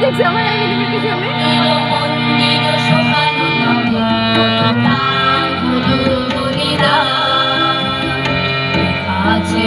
দেখছি আমার এলিভেটরের সামনে আছে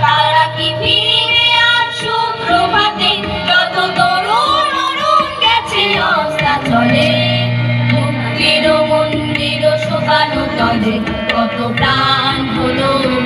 তারা কি ফিরিবে আজ সুপ্রভাতে? যত তরুণ অরুণ গেছে অবস্থা চলে। মুক্তির কত প্রাণ হলো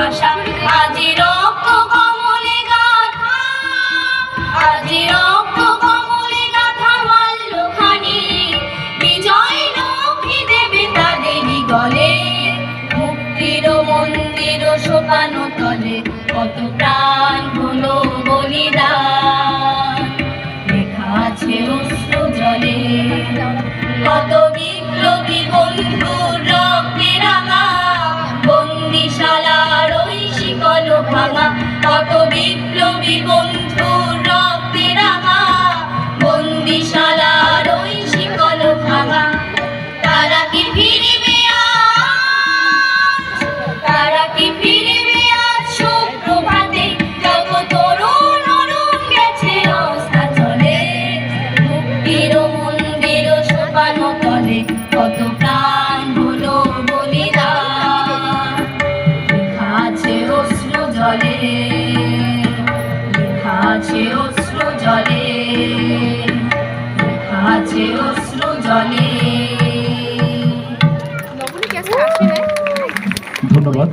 বানো তলে কত প্রাণ হলো বলিদান। লেখা আছে অশ্রু জলে, কত বিপ্লবী বন্ধু রক্তে রাঙা। বন্দিশালার ঐশী কত বিপ্লবী বন্ধু আছে অশ্রু জলে আছে অশ্রু জলে। ধন্যবাদ।